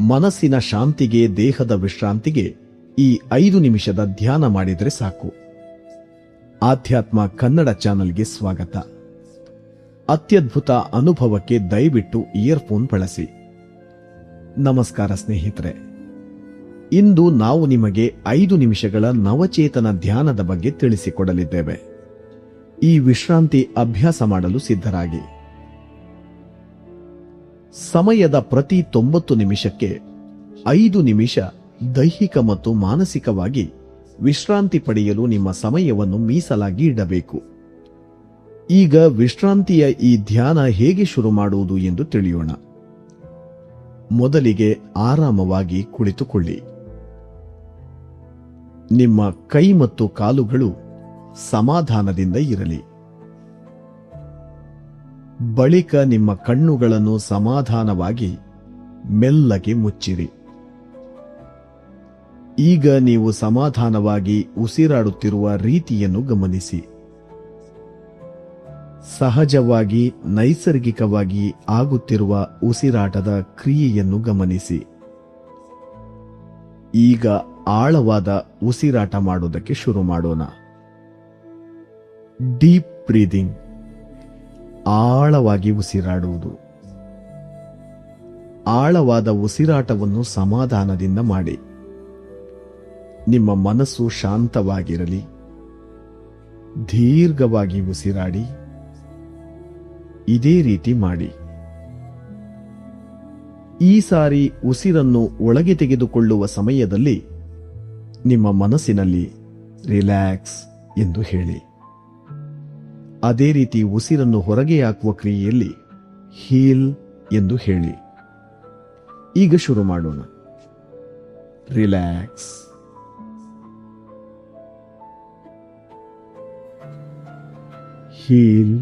ಮನಸ್ಸಿನ ಶಾಂತಿಗೆ, ದೇಹದ ವಿಶ್ರಾಂತಿಗೆ ಈ ಐದು ನಿಮಿಷದ ಧ್ಯಾನ ಮಾಡಿದರೆ ಸಾಕು. ಆಧ್ಯಾತ್ಮ ಕನ್ನಡ ಚಾನಲ್ಗೆ ಸ್ವಾಗತ. ಅತ್ಯದ್ಭುತ ಅನುಭವಕ್ಕೆ ದಯವಿಟ್ಟು ಇಯರ್ಫೋನ್ ಬಳಸಿ. ನಮಸ್ಕಾರ ಸ್ನೇಹಿತರೆ. ಇಂದು ನಾವು ನಿಮಗೆ ಐದು ನಿಮಿಷಗಳ ನವಚೇತನ ಧ್ಯಾನದ ಬಗ್ಗೆ ತಿಳಿಸಿಕೊಡಲಿದ್ದೇವೆ. ಈ ವಿಶ್ರಾಂತಿ ಅಭ್ಯಾಸ ಮಾಡಲು ಸಿದ್ಧರಾಗಿ. ಸಮಯದ ಪ್ರತಿ ತೊಂಬತ್ತು ನಿಮಿಷಕ್ಕೆ ಐದು ನಿಮಿಷ ದೈಹಿಕ ಮತ್ತು ಮಾನಸಿಕವಾಗಿ ವಿಶ್ರಾಂತಿ ಪಡೆಯಲು ನಿಮ್ಮ ಸಮಯವನ್ನು ಮೀಸಲಾಗಿ ಇಡಬೇಕು. ಈಗ ವಿಶ್ರಾಂತಿಯ ಈ ಧ್ಯಾನ ಹೇಗೆ ಶುರು ಮಾಡುವುದು ಎಂದು ತಿಳಿಯೋಣ. ಮೊದಲಿಗೆ ಆರಾಮವಾಗಿ ಕುಳಿತುಕೊಳ್ಳಿ. ನಿಮ್ಮ ಕೈ ಮತ್ತು ಕಾಲುಗಳು ಸಮಾಧಾನದಿಂದ ಇರಲಿ. ಬಳಿಕ ನಿಮ್ಮ ಕಣ್ಣುಗಳನ್ನು ಸಮಾಧಾನವಾಗಿ ಮೆಲ್ಲಗೆ ಮುಚ್ಚಿರಿ. ಈಗ ನೀವು ಸಮಾಧಾನವಾಗಿ ಉಸಿರಾಡುತ್ತಿರುವ ರೀತಿಯನ್ನು ಗಮನಿಸಿ. ಸಹಜವಾಗಿ, ನೈಸರ್ಗಿಕವಾಗಿ ಆಗುತ್ತಿರುವ ಉಸಿರಾಟದ ಕ್ರಿಯೆಯನ್ನು ಗಮನಿಸಿ. ಈಗ ಆಳವಾದ ಉಸಿರಾಟ ಮಾಡುವುದಕ್ಕೆ ಶುರು ಮಾಡೋಣ. ಡೀಪ್ ಬ್ರೀದಿಂಗ್ ಆಳವಾಗಿ ಉಸಿರಾಡುವುದು. ಆಳವಾದ ಉಸಿರಾಟವನ್ನು ಸಮಾಧಾನದಿಂದ ಮಾಡಿ. ನಿಮ್ಮ ಮನಸ್ಸು ಶಾಂತವಾಗಿರಲಿ. ದೀರ್ಘವಾಗಿ ಉಸಿರಾಡಿ. ಇದೇ ರೀತಿ ಮಾಡಿ. ಈ ಸಾರಿ ಉಸಿರನ್ನು ಒಳಗೆ ತೆಗೆದುಕೊಳ್ಳುವ ಸಮಯದಲ್ಲಿ ನಿಮ್ಮ ಮನಸ್ಸಿನಲ್ಲಿ ರಿಲ್ಯಾಕ್ಸ್ ಎಂದು ಹೇಳಿ. ಅದೇ ರೀತಿ ಉಸಿರನ್ನು ಹೊರಗೆ ಹಾಕುವ ಕ್ರಿಯೆಯಲ್ಲಿ ಹೀಲ್ ಎಂದು ಹೇಳಿ. ಈಗ ಶುರು ಮಾಡೋಣ. Relax heal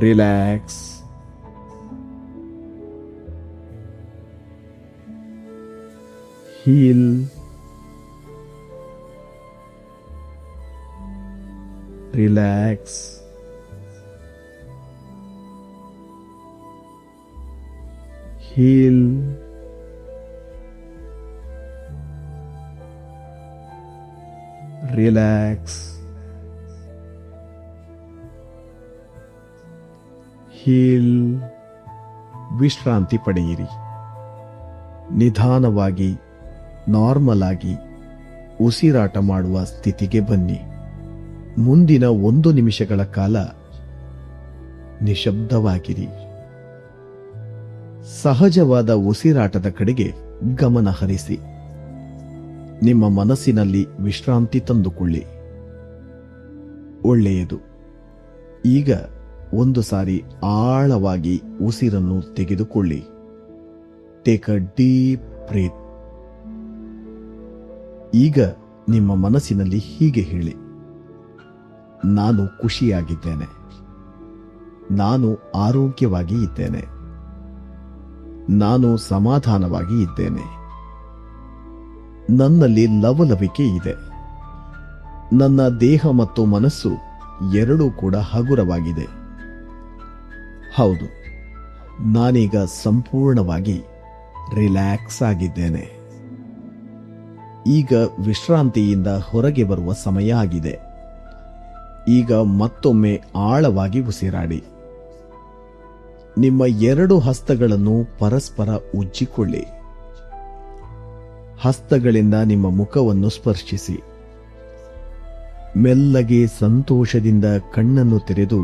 relax heal relax heal relax heal ವಿಶ್ರಾಂತಿ ಪಡೆಯಿರಿ ನಿಧಾನವಾಗಿ ನಾರ್ಮಲ್ ಆಗಿ ಉಸಿರಾಟ ಮಾಡುವ ಸ್ಥಿತಿಗೆ ಬನ್ನಿ ಮುಂದಿನ ಒಂದು ನಿಮಿಷಗಳ ಕಾಲ ನಿಶಬ್ದವಾಗಿರಿ. ಸಹಜವಾದ ಉಸಿರಾಟದ ಕಡೆಗೆ ಗಮನ ಹರಿಸಿ. ನಿಮ್ಮ ಮನಸ್ಸಿನಲ್ಲಿ ವಿಶ್ರಾಂತಿ ತಂದುಕೊಳ್ಳಿ. ಒಳ್ಳೆಯದು. ಈಗ ಒಂದು ಸಾರಿ ಆಳವಾಗಿ ಉಸಿರನ್ನು ತೆಗೆದುಕೊಳ್ಳಿ. ಟೇಕ್ ಅ ಡೀಪ್ ಬ್ರೀತ್ ಈಗ ನಿಮ್ಮ ಮನಸ್ಸಿನಲ್ಲಿ ಹೀಗೆ ಹೇಳಿ. ನಾನು ಖುಷಿಯಾಗಿದ್ದೇನೆ. ನಾನು ಆರೋಗ್ಯವಾಗಿ ಇದ್ದೇನೆ. ನಾನು ಸಮಾಧಾನವಾಗಿ ಇದ್ದೇನೆ. ನನ್ನಲ್ಲಿ ಲವಲವಿಕೆ ಇದೆ. ನನ್ನ ದೇಹ ಮತ್ತು ಮನಸ್ಸು ಎರಡೂ ಕೂಡ ಹಗುರವಾಗಿದೆ. ಹೌದು, ನಾನೀಗ ಸಂಪೂರ್ಣವಾಗಿ ರಿಲ್ಯಾಕ್ಸ್ ಆಗಿದ್ದೇನೆ. ಈಗ ವಿಶ್ರಾಂತಿಯಿಂದ ಹೊರಗೆ ಬರುವ ಸಮಯ ಆಗಿದೆ. ಈಗ ಮತ್ತೊಮ್ಮೆ ಆಳವಾಗಿ ಉಸಿರಾಡಿ. ನಿಮ್ಮ ಎರಡು ಹಸ್ತಗಳನ್ನು ಪರಸ್ಪರ ಉಜ್ಜಿಕೊಳ್ಳಿ. ಹಸ್ತಗಳಿಂದ ನಿಮ್ಮ ಮುಖವನ್ನು ಸ್ಪರ್ಶಿಸಿ. ಮೆಲ್ಲಗೆ ಸಂತೋಷದಿಂದ ಕಣ್ಣನ್ನು ತೆರೆದು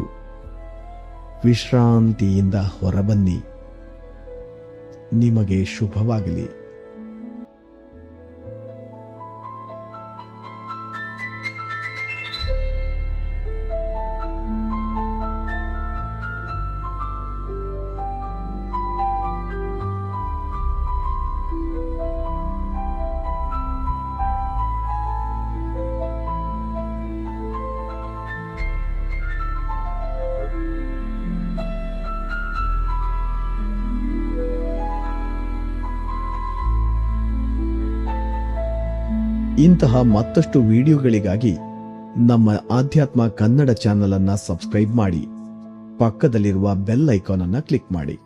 ವಿಶ್ರಾಂತಿಯಿಂದ ಹೊರಬನ್ನಿ. ನಿಮಗೆ ಶುಭವಾಗಲಿ. ಇಂತಹ ಮತ್ತಷ್ಟು ವಿಡಿಯೋಗಳಿಗಾಗಿ ನಮ್ಮ ಆಧ್ಯಾತ್ಮ ಕನ್ನಡ ಚಾನಲ್ ಅನ್ನ ಸಬ್ಸ್ಕ್ರೈಬ್ ಮಾಡಿ. ಪಕ್ಕದಲ್ಲಿರುವ ಬೆಲ್ ಐಕಾನ್ ಅನ್ನ ಕ್ಲಿಕ್ ಮಾಡಿ.